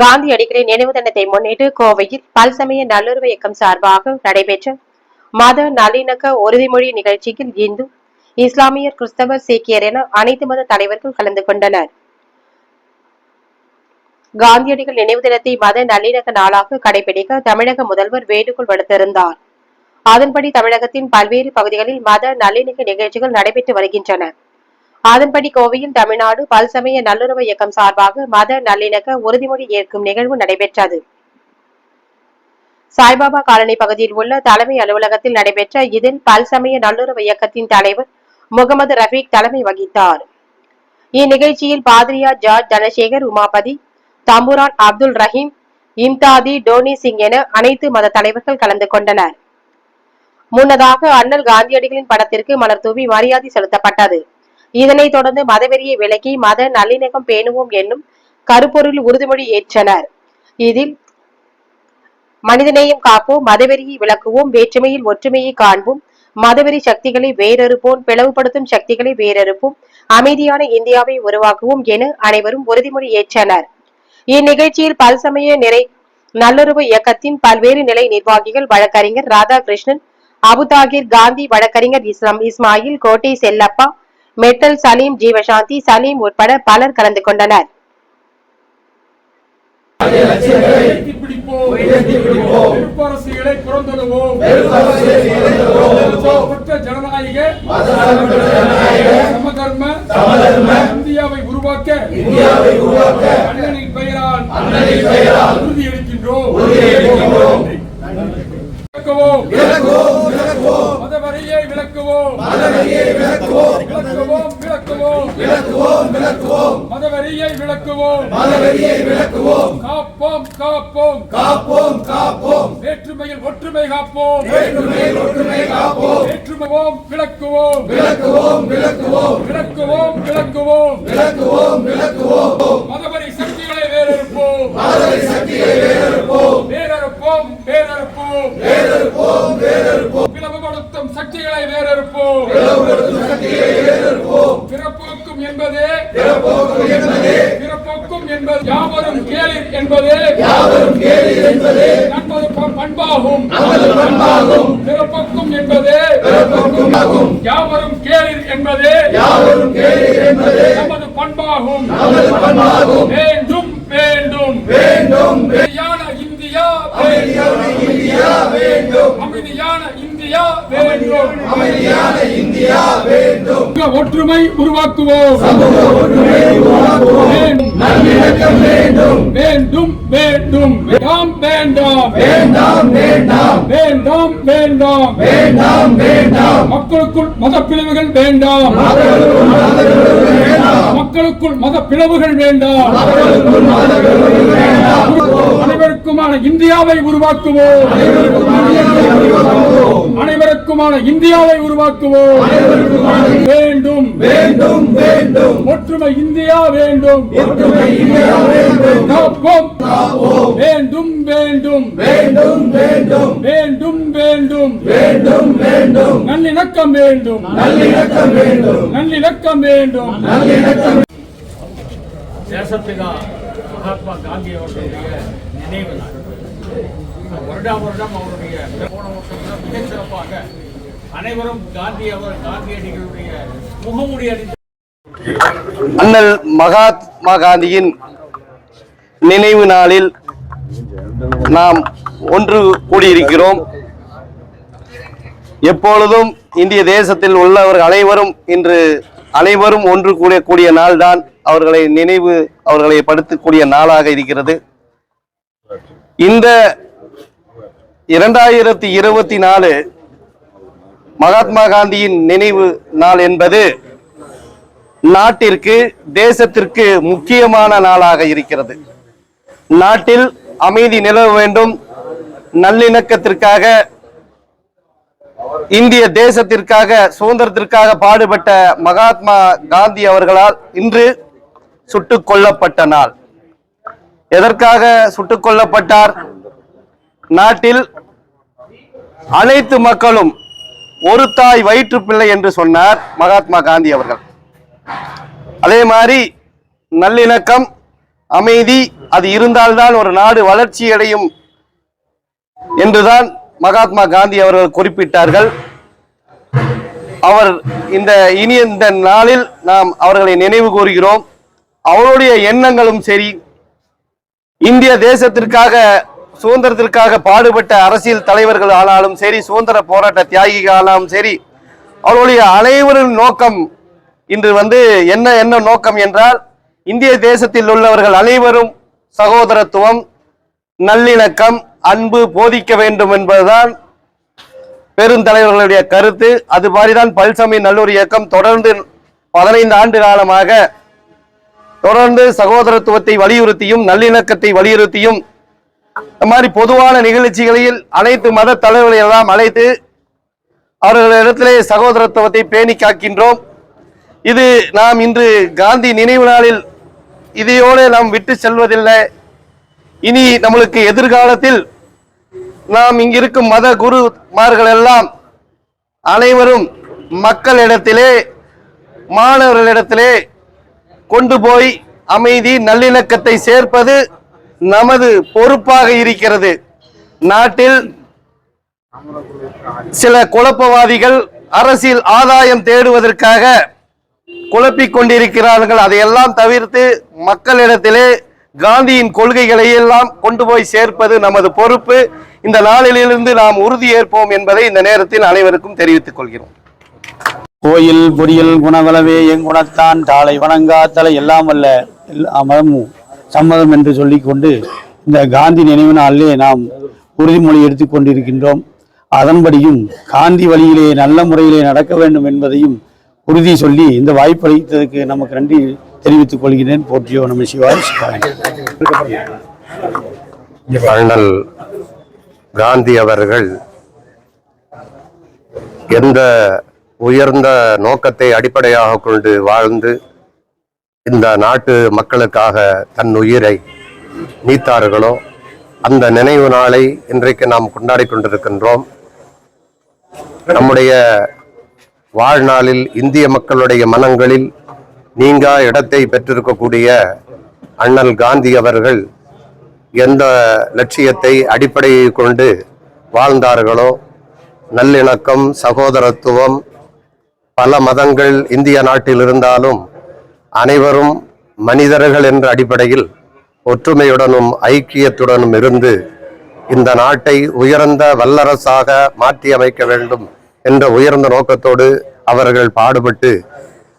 காந்தியடிகளின் நினைவு தினத்தை முன்னிட்டு கோவையில் பல்சமய நல்லுறவு இயக்கம் சார்பாக நடைபெற்ற மத நல்லிணக்க உறுதிமொழி நிகழ்ச்சியில் இந்து இஸ்லாமியர் கிறிஸ்தவர் சீக்கியர் என அனைத்து மத தலைவர்கள் கலந்து கொண்டனர். காந்தியடிகள் நினைவு தினத்தை மத நல்லிணக்க நாளாக கடைபிடிக்க தமிழக முதல்வர் வேண்டுகோள் விடுத்திருந்தார். அதன்படி தமிழகத்தின் பல்வேறு பகுதிகளில் மத நல்லிணக்க நிகழ்ச்சிகள் நடைபெற்று வருகின்றன. அதன்படி கோவையில் தமிழ்நாடு பல்சமய நல்லுறவு இயக்கம் சார்பாக மத நல்லிணக்க உறுதிமொழி ஏற்கும் நிகழ்வு நடைபெற்றது. சாய்பாபா காலனி பகுதியில் உள்ள தலைமை அலுவலகத்தில் நடைபெற்ற இதில் பல்சமய நல்லுறவு இயக்கத்தின் தலைவர் முகமது ரஃபீக் தலைமை வகித்தார். இந்நிகழ்ச்சியில் பாதிரியா ஜார்ஜ் தனசேகர் உமாபதி தம்புரான் அப்துல் ரஹீம் இம்தாதி டோனி சிங் என அனைத்து மத தலைவர்கள் கலந்து கொண்டனர். முன்னதாக அண்ணல் காந்தியடிகளின் படத்திற்கு மலர் தூவி மரியாதை செலுத்தப்பட்டது. இதனைத் தொடர்ந்து மதவெறியை விலக்கி மத நல்லிணக்கம் பேணுவோம் என்னும் கருப்பொருள் உறுதிமொழி ஏற்றனர். இதில் மனிதநேயம் காப்போம் மதவெறியை விளக்குவோம் வேற்றுமையில் ஒற்றுமையை காண்போம் மதவெறி சக்திகளை வேறறுப்போம் பிளவுபடுத்தும் சக்திகளை வேறறுப்போம் அமைதியான இந்தியாவை உருவாக்குவோம் என அனைவரும் உறுதிமொழி ஏற்றனர். இந்நிகழ்ச்சியில் பல்சமய நிறை நல்லுறவு இயக்கத்தின் பல்வேறு நிலை நிர்வாகிகள் வழக்கறிஞர் ராதாகிருஷ்ணன் அபுதாகிர் காந்தி வழக்கறிஞர் இஸ்லாம் இஸ்மாயில் கோட்டை செல்லப்பா மித்தல் சலீம் ஜீவசாந்தி சலீம் உட்பட பலர் கலந்து கொண்டனர். உருவாக்க இந்தியாவை உருவாக்க அண்ணனின் பெயரால் விளக்குவோம். விளக்குவோம். விளக்குவோம் மதவரியை விளக்குவோம் காப்போம் காப்போம். காப்போம் காப்போம். வேற்றுமையில் ஒற்றுமை காப்போம். வேற்றுமையில் ஒற்றுமை காப்போம். வேற்றுமைவோம் விளக்குவோம். விளக்குவோம் விளக்குவோம். விளக்குவோம் விளக்குவோம். விளக்குவோம் விளக்குவோம். மதவரி சக்திகளை வேறறுப்போம். மாதவை சக்தியை வேறறுப்போம். வேறறுப்போம் வேறறுப்போம். வேறறுப்போம் வேறறுப்போம். சக்திகளை வேறறுப்போம் பிறப்போக்கும் என்பதே. பிறப்போக்கும் என்பதே யாவரும் கேளிர் என்பதே. யாவரும் கேளீர் என்பதே நமது பண்பாகும் நமது பண்பாகும். பிறப்போக்கும் என்பதே. பிறப்போக்கும் ஆகும் யாவரும் கேளிர் என்பதே. யாவரும் கேளீர் என்பதே நமது பண்பாகும். நமது பண்பாகும் வேண்டும். வேண்டும் வேண்டும். அமைதியான இந்தியா வேண்டும். அமைதியான இந்தியா வேண்டும். அமைதியான இந்தியா வேண்டும். அமைதியான இந்தியா வேண்டும் ஒற்றுமை உருவாக்குவோம் சமூக ஒற்றுமை உருவாக்குவோம். வேண்டும் நல்லிணக்கம் வேண்டும். வேண்டும் வேண்டும். வேண்டாம் வேண்டாம். வேண்டாம் வேண்டாம். வேண்டாம். வேண்டாம் வேண்டாம் வேண்டாம். மக்களுக்குள் மத பிளவுகள் வேண்டாம். மக்களுக்குள் மத பிளவுகள் வேண்டாம். அனைவருக்குமான இந்தியாவை உருவாக்குவோம். அனைவருக்குமான இந்தியாவை உருவாக்குவோம். வேண்டும். வேண்டும் வேண்டும். ஒற்றுமை இந்தியா வேண்டும். ஒற்றுமை இந்தியா வேண்டும். காப்போம். வேண்டும் வேண்டும். வேண்டும் வேண்டும். வேண்டும் வேண்டும். வேண்டும் வேண்டும். நல்லிணக்கம் வேண்டும். நல்லிணக்கம் வேண்டும். நல்லிணக்கம் வேண்டும். நல்லிணக்கம். தேசப்பிதா மகாத்மா காந்தி அவர்களுடைய நினைவு நாள் வருடா வருடம் அவருடைய போன வருஷம் மிக சிறப்பாக அனைவரும் காந்தி அவர் காந்தியடிகளுடைய முகமுடி அணிந்து அண்ணல் மகாத்மா காந்தியின் நினைவு நாளில் நாம் ஒன்று கூடியிருக்கிறோம். எப்பொழுதும் இந்திய தேசத்தில் உள்ளவர்கள் அனைவரும் இன்று அனைவரும் ஒன்று கூடக்கூடிய நாள்தான் அவர்களை நினைவு அவர்களை படுத்தக்கூடிய நாளாக இருக்கிறது. இந்த இரண்டாயிரத்தி இருபத்தி நாலு மகாத்மா காந்தியின் நினைவு நாள் என்பது நாட்டிற்கு தேசத்திற்கு முக்கியமான நாளாக இருக்கிறது. நாட்டில் அமைதி நிலவ வேண்டும். நல்லிணக்கத்திற்காக இந்திய தேசத்திற்காக சுதந்திரத்திற்காக பாடுபட்ட மகாத்மா காந்தி அவர்களால் இன்று சுட்டுக் கொல்லப்பட்ட நாள். எதற்காக சுட்டுக் கொல்லப்பட்டார்? நாட்டில் அனைத்து மக்களும் ஒரு தாய் வயிற்று பிள்ளை என்று சொன்னார் மகாத்மா காந்தி அவர்கள். அதே மாதிரி நல்லிணக்கம் அமைதி அது இருந்தால்தான் ஒரு நாடு வளர்ச்சி அடையும் என்றுதான் மகாத்மா காந்தி அவர்கள் குறிப்பிட்டார்கள். அவர் இந்த இனி இந்த நாளில் நாம் அவர்களை நினைவு கூறுகிறோம். அவருடைய எண்ணங்களும் சரி இந்திய தேசத்திற்காக சுதந்திரத்திற்காக பாடுபட்ட அரசியல் தலைவர்கள் ஆனாலும் சரி சுதந்திர போராட்ட தியாகிகள் ஆனாலும் சரி அவருடைய அனைவரின் நோக்கம் இன்று வந்து என்ன என்ன நோக்கம் என்றால் இந்திய தேசத்தில் உள்ளவர்கள் அனைவரும் சகோதரத்துவம் நல்லிணக்கம் அன்பு போதிக்க வேண்டும் என்பதுதான் பெருந்தலைவர்களுடைய கருத்து. அது மாதிரிதான் பல்சமய நல்லூர் இயக்கம் தொடர்ந்து பதினைந்து ஆண்டு காலமாக தொடர்ந்து சகோதரத்துவத்தை வலியுறுத்தியும் நல்லிணக்கத்தை வலியுறுத்தியும் இந்த மாதிரி பொதுவான நிகழ்ச்சிகளில் அனைத்து மத தலைவர்களை எல்லாம் அழைத்து அவர்களிடத்திலே சகோதரத்துவத்தை பேணி காக்கின்றோம். இது நாம் இன்று காந்தி நினைவு நாளில் இதையோடு நாம் விட்டு செல்வதில்லை. இனி நம்மளுக்கு எதிர்காலத்தில் நாம் இங்கிருக்கும் மத குருமார்கள் எல்லாம் அனைவரும் மக்களிடத்திலே மாணவர்களிடத்திலே கொண்டு போய் அமைதி நல்லிணக்கத்தை சேர்ப்பது நமது பொறுப்பாக இருக்கிறது. நாட்டில் சில குழப்பவாதிகள் அரசியல் ஆதாயம் தேடுவதற்காக குழப்பிக் கொண்டிருக்கிறார்கள். அதையெல்லாம் தவிர்த்து மக்களிடத்திலே காந்தியின் கொள்கைகளை எல்லாம் கொண்டு போய் சேர்ப்பது நமது பொறுப்பு. இந்த நாளிலிருந்து நாம் உறுதியேற்போம் என்பதை இந்த நேரத்தில் அனைவருக்கும் தெரிவித்துக் கொள்கிறோம். கோயில் பொறியில் குணவளவே எங்குணத்தான் தாளை வணங்காத்தலை எல்லாம் அல்ல எல்லா மதமும் சம்மதம் என்று சொல்லிக்கொண்டு இந்த காந்தி நினைவு நாளிலே நாம் உறுதிமொழி எடுத்துக்கொண்டிருக்கின்றோம் அதன்படியும் காந்தி வழியிலே நல்ல முறையிலே நடக்க வேண்டும் என்பதையும் உறுதி சொல்லி இந்த வாய்ப்பளித்ததற்கு நமக்கு நன்றி தெரிவித்துக் கொள்கிறேன். போற்றியோ நம்ம சிவாய் அண்ணல் காந்தி அவர்கள் எந்த உயர்ந்த நோக்கத்தை அடிப்படையாக கொண்டு வாழ்ந்து இந்த நாட்டு மக்களுக்காக தன் உயிரை நீத்தார்களோ அந்த நினைவு நாளை இன்றைக்கு நாம் கொண்டாடி கொண்டிருக்கின்றோம். நம்முடைய வாழ்நாளில் இந்திய மக்களுடைய மனங்களில் நீங்கா இடத்தை பெற்றிருக்கக்கூடிய அண்ணல் காந்தி அவர்கள் எந்த லட்சியத்தை அடிப்படையை கொண்டு வாழ்ந்தார்களோ நல்லிணக்கம் சகோதரத்துவம் பல மதங்கள் இந்திய நாட்டில் இருந்தாலும் அனைவரும் மனிதர்கள் என்ற அடிப்படையில் ஒற்றுமையுடனும் ஐக்கியத்துடனும் இருந்து இந்த நாட்டை உயர்ந்த வல்லரசாக மாற்றி அமைக்க வேண்டும் என்ற உயர்ந்த நோக்கத்தோடு அவர்கள் பாடுபட்டு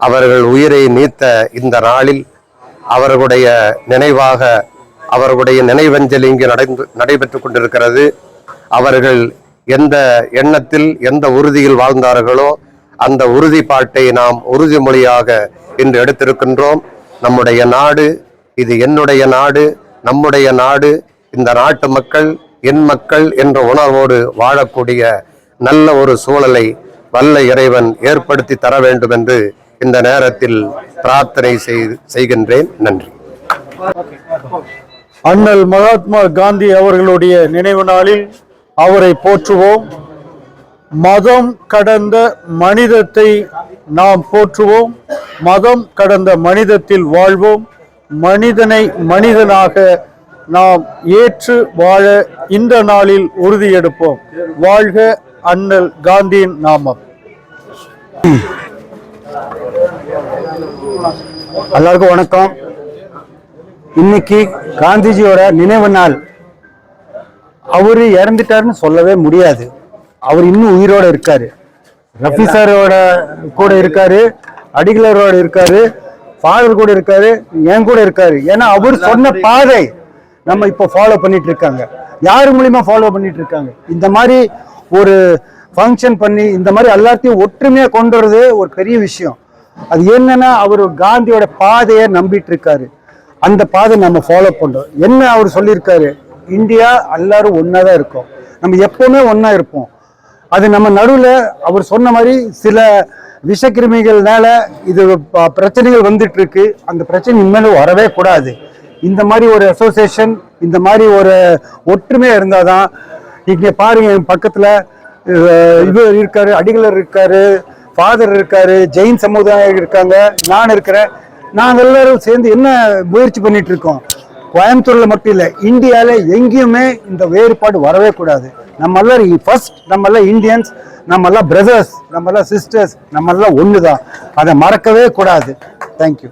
அவர்கள் உயிரை நீத்த இந்த நாளில் அவர்களுடைய நினைவாக அவர்களுடைய நினைவஞ்சலி இங்கு நடந்து நடைபெற்றுக் கொண்டிருக்கிறது. அவர்கள் எந்த எண்ணத்தில் எந்த உறுதியில் வாழ்ந்தார்களோ அந்த உறுதிப்பாட்டை நாம் உறுதிமொழியாக இன்று எடுத்திருக்கின்றோம். நம்முடைய நாடு இது என்னுடைய நாடு நம்முடைய நாடு இந்த நாட்டு மக்கள் என் மக்கள் என்ற உணர்வோடு வாழக்கூடிய நல்ல ஒரு சூழலை வல்ல இறைவன் ஏற்படுத்தி தர வேண்டும் என்று இந்த நேரத்தில் பிரார்த்தனை செய்கின்றேன். நன்றி. அண்ணல் மகாத்மா காந்தி அவர்களுடைய நினைவு நாளில் அவரை போற்றுவோம். மதம் கடந்த மனிதத்தை நாம் போற்றுவோம். மதம் கடந்த மனிதத்தில் வாழ்வோம். மனிதனை மனிதனாக நாம் ஏற்று வாழ இந்த நாளில் உறுதியெடுப்போம். வாழ்க அண்ணல் காந்தியின் நாமம். எல்லாருக்கும் வணக்கம். இன்னைக்கு காந்திஜியோட நினைவு நாள். அவரு இறந்துட்டாருன்னு சொல்லவே முடியாது. அவர் இன்னும் உயிரோட இருக்காரு. ரஃபி சாரோட கூட இருக்காரு அடிகளரோட இருக்காரு ஃபாதர் கூட இருக்காரு என் கூட இருக்காரு. ஏன்னா அவர் சொன்ன பாதை நம்ம இப்போ ஃபாலோ பண்ணிட்டு இருக்காங்க. யார் மூலியமா ஃபாலோ பண்ணிட்டு இருக்காங்க? இந்த மாதிரி ஒரு ஃபங்க்ஷன் பண்ணி இந்த மாதிரி எல்லாத்தையும் ஒற்றுமையா கொண்டு வரது ஒரு பெரிய விஷயம். அது என்னன்னா அவர் காந்தியோட பாதையை நம்பிட்டு இருக்காரு. அந்த பாதை நம்ம ஃபாலோ பண்ணுறோம் என்ன அவர் சொல்லியிருக்காரு? இந்தியா எல்லாரும் ஒன்றா தான் இருக்கும். நம்ம எப்பவுமே ஒன்றா இருப்போம். அது நம்ம நடுவில் அவர் சொன்ன மாதிரி சில விஷக்கிருமிகள்னால இது பிரச்சனைகள் வந்துட்டு இருக்கு அந்த பிரச்சனை இனிமேல் வரவே கூடாது. இந்த மாதிரி ஒரு அசோசியேஷன் இந்த மாதிரி ஒரு ஒற்றுமையாக இருந்தால் தான் இங்கே பாருங்க என் பக்கத்தில் இவர் இருக்காரு அடிகளர் இருக்காரு ஃபாதர் இருக்காரு ஜெயின் சமுதாயம் இருக்காங்க நான் இருக்கிறேன். நாங்கள் எல்லாரும் சேர்ந்து என்ன முயற்சி பண்ணிட்டு இருக்கோம்? கோயம்புத்தூரில் மட்டும் இல்லை இந்தியாவில் எங்கேயுமே இந்த வேறுபாடு வரவே கூடாது. நம்மெல்லாம் ஃபர்ஸ்ட் நம்ம இந்தியன்ஸ் நம்மெல்லாம் பிரதர்ஸ் நம்மெல்லாம் சிஸ்டர்ஸ் நம்மெல்லாம் ஒன்று தான் அதை மறக்கவே கூடாது. தேங்க்யூ